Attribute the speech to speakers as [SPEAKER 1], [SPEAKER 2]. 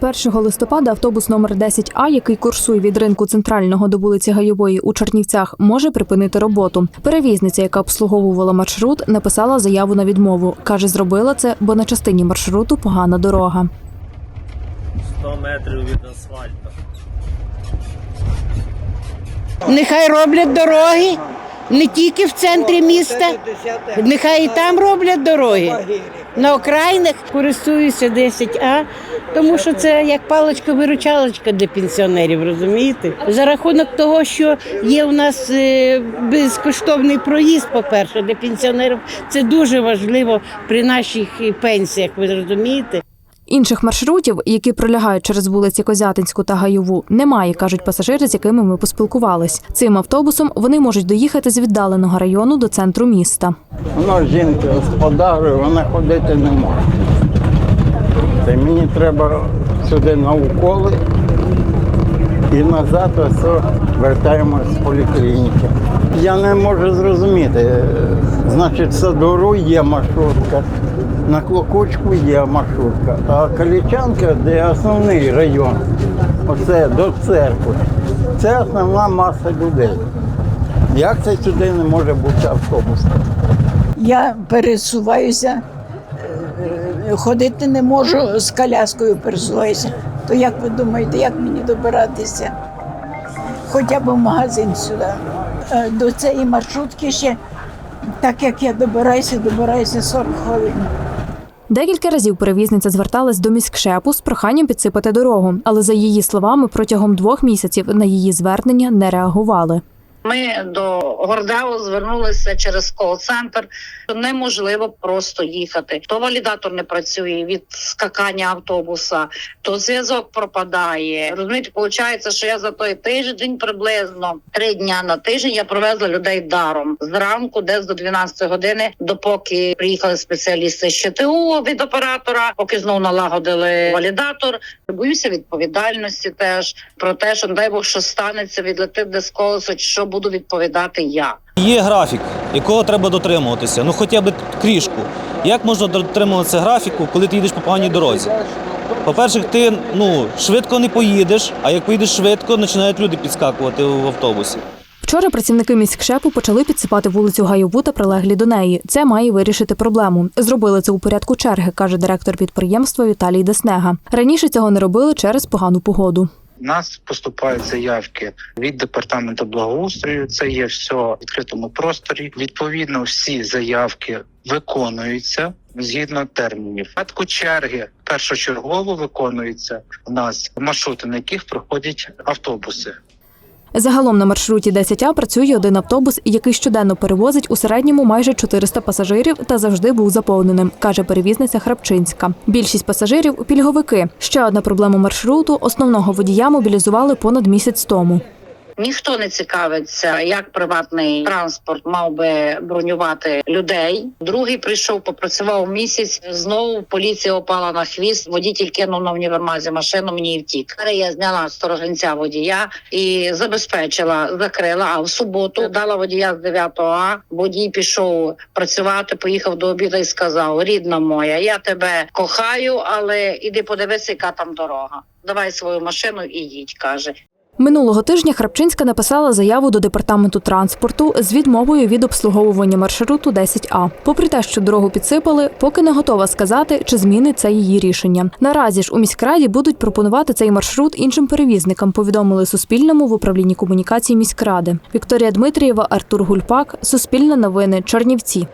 [SPEAKER 1] 1 листопада автобус номер 10 А, який курсує від ринку центрального до вулиці Гайової у Чернівцях, може припинити роботу. Перевізниця, яка обслуговувала маршрут, написала заяву на відмову. каже, зробила це, бо на частині маршруту погана дорога.
[SPEAKER 2] 100 метрів від асфальту.
[SPEAKER 3] Нехай роблять дороги не тільки в центрі міста, нехай і там роблять дороги. На окраїнах користуюся 10А, тому що це як паличка-виручалочка для пенсіонерів, розумієте? За рахунок того, що є у нас е, безкоштовний проїзд, по-перше, для пенсіонерів, це дуже важливо при наших е, пенсіях, ви розумієте?
[SPEAKER 1] Інших маршрутів, які пролягають через вулиці Козятинську та Гайову, немає, кажуть пасажири, з якими ми поспілкувались. Цим автобусом вони можуть доїхати з віддаленого району до центру міста.
[SPEAKER 4] Вона жінка господарує, вона ходити не може. Та мені треба сюди на уколи і назад ось вертаємось з поліклініки. Я не можу зрозуміти. Значить, в Садору є маршрутка, на Клокучку є маршрутка, а Калічанка, де основний район, оце до церкви, це основна маса людей. Як це сюди не може бути автобус?
[SPEAKER 5] Я пересуваюся, е, ходити не можу, з коляскою пересуваюся. То як ви думаєте, як мені добиратися? Хоча б в магазин сюди. Е, До цієї маршрутки ще, так як я добираюся, добираюся 40 хвилин.
[SPEAKER 1] Декілька разів перевізниця зверталась до міськшепу з проханням підсипати дорогу, але за її словами, протягом двох місяців на її звернення не реагували.
[SPEAKER 6] Ми до Гордео звернулися через кол-центр. Неможливо просто їхати. То валідатор не працює від скакання автобуса, то зв'язок пропадає. Розумієте, виходить, що я за той тиждень приблизно три дня на тиждень я провезла людей даром зранку, десь до 12 години, допоки приїхали спеціалісти з ЧТУ від оператора, поки знову налагодили валідатор. Боюся відповідальності теж про те, що не дай Бог, що станеться, відлетить десь колесо, що буду відповідати я.
[SPEAKER 7] Є графік, якого треба дотримуватися, ну хоча б крішку. Як можна дотримуватися графіку, коли ти їдеш по поганій дорозі? По-перше, ти ну, швидко не поїдеш, а як поїдеш швидко, починають люди підскакувати в автобусі.
[SPEAKER 1] Вчора працівники міськшепу почали підсипати вулицю Гайову та прилеглі до неї. Це має вирішити проблему. Зробили це у порядку черги, каже директор підприємства Віталій Деснега. Раніше цього не робили через погану погоду.
[SPEAKER 8] Нас поступають заявки від департаменту благоустрою. Це є все в відкритому просторі. Відповідно, всі заявки виконуються згідно термінів. В черги першочергово виконуються у нас маршрути, на яких проходять автобуси.
[SPEAKER 1] Загалом на маршруті 10А працює один автобус, який щоденно перевозить у середньому майже 400 пасажирів та завжди був заповненим, каже перевізниця Храпчинська. Більшість пасажирів пільговики. Ще одна проблема маршруту основного водія мобілізували понад місяць тому.
[SPEAKER 6] Ніхто не цікавиться, як приватний транспорт мав би бронювати людей. Другий прийшов, попрацював місяць. Знову поліція опала на хвіст. Водій кинув на універмазі машину. Мені втік. Я зняла стороженця водія і забезпечила, закрила. А в суботу дала водія з 9 А. Водій пішов працювати, поїхав до обіду і сказав: Рідна моя, я тебе кохаю, але іди подивися, яка там дорога. Давай свою машину і їдь, каже.
[SPEAKER 1] Минулого тижня Храпчинська написала заяву до департаменту транспорту з відмовою від обслуговування маршруту 10А. Попри те, що дорогу підсипали, поки не готова сказати, чи змінить це її рішення. Наразі ж у міськраді будуть пропонувати цей маршрут іншим перевізникам. Повідомили Суспільному в управлінні комунікації міськради. Вікторія Дмитрієва, Артур Гульпак, Суспільне новини, Чернівці.